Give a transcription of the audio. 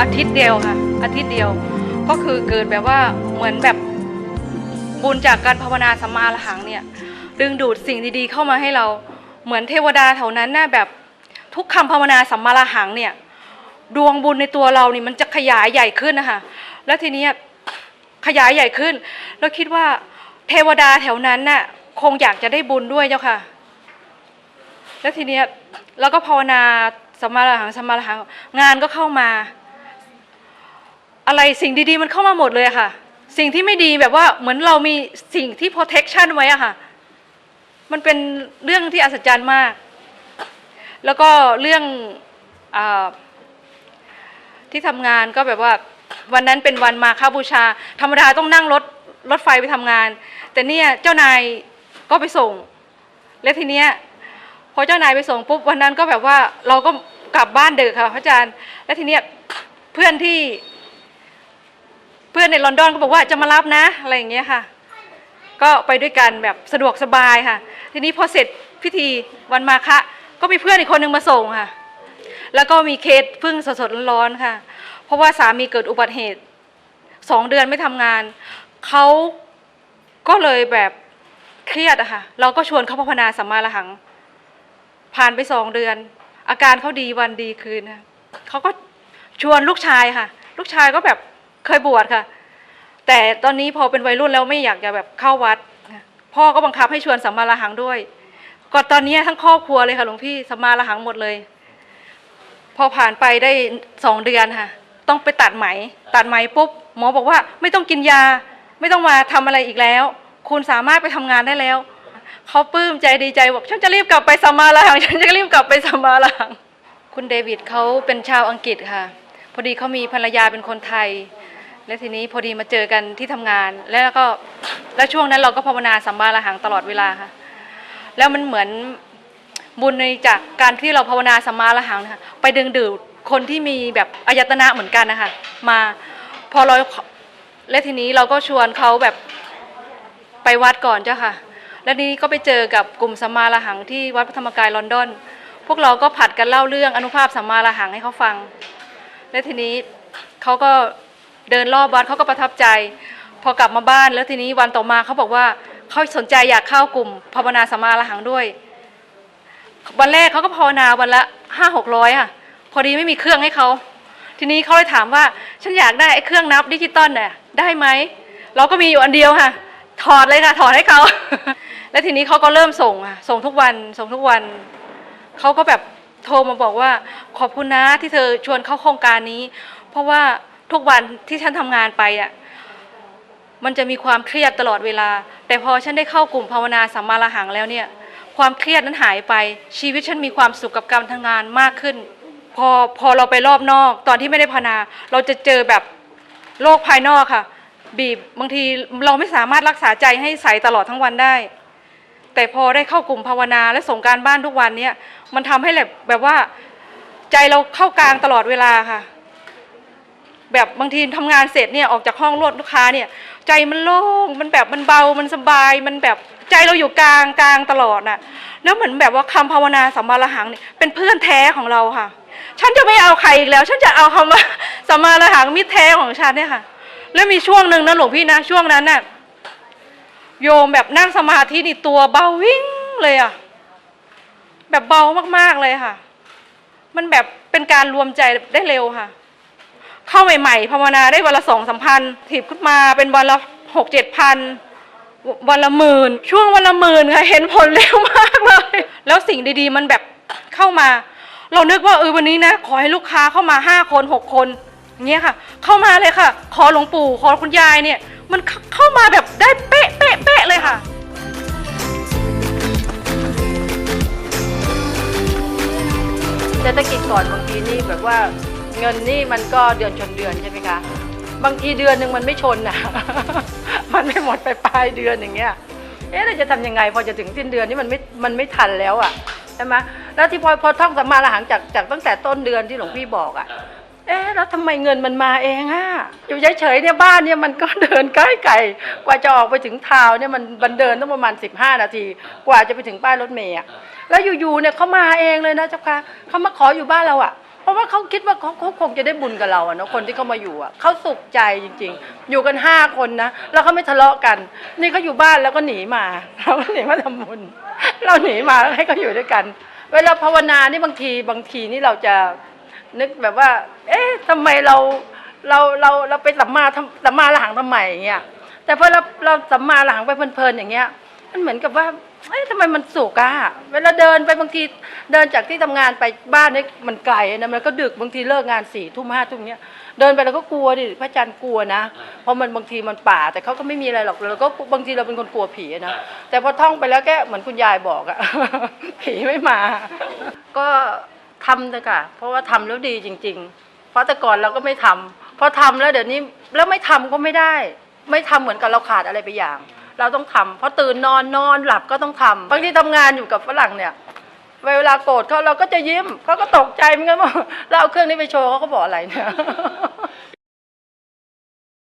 อาทิตย์เดียวค่ะ อาทิตย์เดียว ก็คือเกิดแบบว่าเหมือนแบบบุญจากการภาวนาสัมมาอรหังเนี่ย ดึงดูดสิ่งดีๆเข้ามาให้เราเหมือนเทวดาแถวนั้นน่ะแบบทุกคำภาวนาสัมมาหังเนี่ย ดวงบุญในตัวเรานี่มันจะขยายใหญ่ขึ้นนะคะแล้วทีนี้ขยายใหญ่ขึ้น แล้วคิดว่าเทวดาแถวนั้นน่ะคงอยากจะได้บุญด้วยเจ้าค่ะ แล้วทีเนี้ยเราก็ภาวนาสัมมาหังสัมมาหังงานก็เข้ามา อะไรสิ่งดีๆมันเข้ามาหมดเลยอะค่ะ สิ่งที่ไม่ดีแบบว่าเหมือนเรามีสิ่งที่ protection ไว้อะค่ะ มันเป็นเรื่องที่อัศจรรย์มาก แล้วก็เรื่องอที่ทำงานก็แบบว่าวันนั้นเป็นวันมาฆบูชา ธรรมดาต้องนั่งรถรถไฟไปทำงาน แต่เนี่ยเจ้านายก็ไปส่ง แล้วทีเนี้ยพอเจ้านายไปส่งปุ๊บวันนั้นก็แบบว่าเราก็กลับบ้านดึกค่ะพระอาจารย์ แล้วทีเนี้ยเพื่อนที่ อนในลอนดอนก็บอกว่าจะมารับนะอะไรอย่างเงี้ยค่ะ ก็ไปด้วยกันแบบสะดวกสบายค่ะ ทีนี้พอเสร็จพิธีวันมาคะ ก็มีเพื่อนอีกคนหนึ่งมาส่งค่ะ แล้วก็มีเคสพึ่งสดๆร้อนๆค่ะ เพราะว่าสามีเกิดอุบัติเหตุสองเดือนไม่ทำงานเขาก็เลยแบบเครียดอะค่ะ เราก็ชวนเขาภาวนาสัมมาอรหัง ผ่านไปสองเดือน อาการเขาดีวันดีคืนค่ะเขาก็ชวนลูกชายค่ะ ลูกชายก็แบบเคยบวชค่ะ แต่ตอนนี้พอเป็นวัยรุ่นแล้วไม่อยากจะแบบเข้าวัด พ่อก็บังคับให้ชวนสัมมาอรหังด้วยก็ตอนนี้ทั้งครอบครัวเลยค่ะหลวงพี่สัมมาอรหังหมดเลย พอผ่านไปได้สองเดือนค่ะ ต้องไปตัดไหม ตัดไหมปุ๊บหมอบอกว่าไม่ต้องกินยา ไม่ต้องมาทำอะไรอีกแล้ว คุณสามารถไปทำงานได้แล้วเขาปลื้มใจดีใจบอกฉันจะรีบกลับไปสัมมาอรหังฉันจะรีบกลับไปสัมมาอรหังคุณเดวิดเขาเป็นชาวอังกฤษค่ะ พอดีเขามีภรรยาเป็นคนไทย และทีนี้พอดีมาเจอกันที่ทำงาน แล้วก็แล้วช่วงนั้นเราก็ภาวนาสัมมาอรหังตลอดเวลาค่ะ แล้วมันเหมือนบุญในจากการที่เราภาวนาสัมมาอรหังนะคะไปดึงดูดคนที่มีแบบอายตนะเหมือนกันนะคะมาพอเราและทีนี้เราก็ชวนเขาแบบไปวัดก่อนเจ้าค่ะ แล้วทีนี้ก็ไปเจอกับกลุ่มสัมมาอรหังที่วัดพระธรรมกายลอนดอน พวกเราก็ผัดกันเล่าเรื่องอนุภาพสัมมาอรหังให้เขาฟัง และทีนี้เขาก็ เดินรอบวัดเขาก็ประทับใจ พอกลับมาบ้านแล้วทีนี้วันต่อมาเขาบอกว่าเขาสนใจอยากเข้ากลุ่มภาวนาสัมมาอรหังด้วย วันแรกเขาก็ภาวนาวันละห้าหกร้อยค่ะ พอดีไม่มีเครื่องให้เขาทีนี้เขาเลยถามว่าฉันอยากได้ไอ้เครื่องนับดิจิตอลเนี่ยได้ไหมเราก็มีอยู่อันเดียวค่ะ ถอดเลยค่ะถอดให้เขา แล้วทีนี้เขาก็เริ่มส่งค่ะส่งทุกวันส่งทุกวันเขาก็แบบโทรมาบอกว่าขอบคุณนะที่เธอชวนเข้าโครงการนี้ เพราะว่า ทุกวันที่ฉันทำงานไปอะมันจะมีความเครียดตลอดเวลา แต่พอฉันได้เข้ากลุ่มภาวนาสัมมาอรหังแล้วเนี่ยความเครียดนั้นหายไปชีวิตฉันมีความสุขกับการทำงานมากขึ้น พอพอเราไปรอบนอก ตอนที่ไม่ได้ภาวนา เราจะเจอแบบโลกภายนอกค่ะ บีบบางทีเราไม่สามารถรักษาใจให้ใสตลอดทั้งวันได้ แต่พอได้เข้ากลุ่มภาวนาและส่งการบ้านทุกวันเนี่ยมันทำให้แบบแบบว่าใจเราเข้ากลางตลอดเวลาค่ะ แบบบางทีทำงานเสร็จเนี่ยออกจากห้องรถลูกค้าเนี่ย ใจมันโล่งมันแบบมันเบามันสบาย มันแบบใจเราอยู่กลางกลางตลอดน่ะ แล้วเหมือนแบบว่าคำภาวนาสัมมาอรหังเนี่ยเป็นเพื่อนแท้ของเราค่ะ ฉันจะไม่เอาใครอีกแล้ว ฉันจะเอาคำว่าสัมมาอรหังมิตรแท้ของฉันเนี่ยค่ะ แล้วมีช่วงหนึ่งนะหลวงพี่นะช่วงนั้นน่ะโยมแบบนั่งสมาธินี่ตัวเบาวิ่งเลยอะแบบเบามากๆเลยค่ะ มันแบบเป็นการรวมใจได้เร็วค่ะ เข้าใหม่ๆภาวนาได้วันละสองสามพันถีบขึ้นมาเป็นวันละหกเจ็ดพันวันละหมื่นช่วงวันละหมื่นค่ะเห็นผลเร็วมากเลย แล้วสิ่งดีๆ มันแบบเข้ามา เรานึกว่าเออวันนี้นะ ขอให้ลูกค้าเข้ามาห้าคนหกคนอย่างเงี้ยค่ะ เข้ามาเลยค่ะ ขอหลวงปู่ขอคุณยายเนี่ย มันเข้าเข้ามาแบบได้เป๊ะเป๊ะเป๊ะเลยค่ะเศรษฐกิจก่อนบางทีนี่แบบว่า เงินนี่มันก็เดือนชนเดือนใช่ไหมคะ บางทีเดือนหนึ่งมันไม่ชนนะมันไม่หมดไปปลายเดือนอย่างเงี้ย เอ๊ะเราจะทำยังไง พอจะถึงสิ้นเดือนนี่มันไม่ มันไม่ทันแล้วอะใช่ไหมแล้วที่พอพอท่องสัมมาละหังจากจากตั้งแต่ต้นเดือนที่หลวงพี่บอกอะ เอ๊ะแล้วทำไมเงินมันมาเองอะ อยู่เฉยๆเนี่ยบ้านเนี่ยมันก็เดินใกล้ไก่ กว่าจะออกไปถึงทาวเนี่ยมันมันเดินต้องประมาณ 15 นาที กว่าจะไปถึงป้ายรถเมล์อะแล้วอยู่ๆเนี่ยเขามาเองเลยนะเจ้าค่ะเขามาขออยู่บ้านเราอะ เพราะว่าเขาคิดว่าเขาเขาคงจะได้บุญกับเราอะเนาะคนที่เขามาอยู่อะเขาสุขใจจริง ๆ อยู่กันห้าคนนะแล้วเขาไม่ทะเลาะกัน นี่เขาอยู่บ้านแล้วก็หนีมาเราก็หนีมาทำบุญ เราหนีมาแล้วให้เขาอยู่ด้วยกัน เวลาภาวนานี่บางทีบางทีนี่เราจะนึกแบบว่า เอ๊ะทำไมเราเราเราเราไปสัมมาทำสัมมาหลังทำไมอย่างเงี้ยแต่พอเราเราสัมมาหลังไปเพลินๆอย่างเงี้ย มันเหมือนกับว่า เอ้ยทำไมมันสุกอะเวลาเดินไปบางทีเดินจากที่ทำงานไปบ้านเนี่ยมันไกลนะมันก็ดึกบางทีเลิกงานสี่ทุ่มห้าทุ่มเนี้ยเดินไปเราก็กลัวดิพระอาจารย์กลัวนะ เพราะมันบางทีมันป่า แต่เขาก็ไม่มีอะไรหรอกเราก็บางทีเราเป็นคนกลัวผีอะนะแต่พอท่องไปแล้วแกเหมือนคุณยายบอกอะ ผีไม่มา ก็ทำเถอะค่ะเพราะว่าทำแล้วดีจริง ๆ เพราะแต่ก่อนเราก็ไม่ทำพอทำแล้วเดี๋ยวนี้แล้วไม่ทำก็ไม่ได้ ไม่ทำเหมือนกับเราขาดอะไรไปอย่าง เราต้องทำเพราะตื่นนอนนอนหลับก็ต้องทำบางทีทำงานอยู่กับฝรั่งเนี่ยเวลาโกรธเขาเราก็จะยิ้มเขาก็ตกใจเหมือนกันว่าเราเอาเครื่องนี้ไปโชว์เขาก็บอกอะไรเนี่ย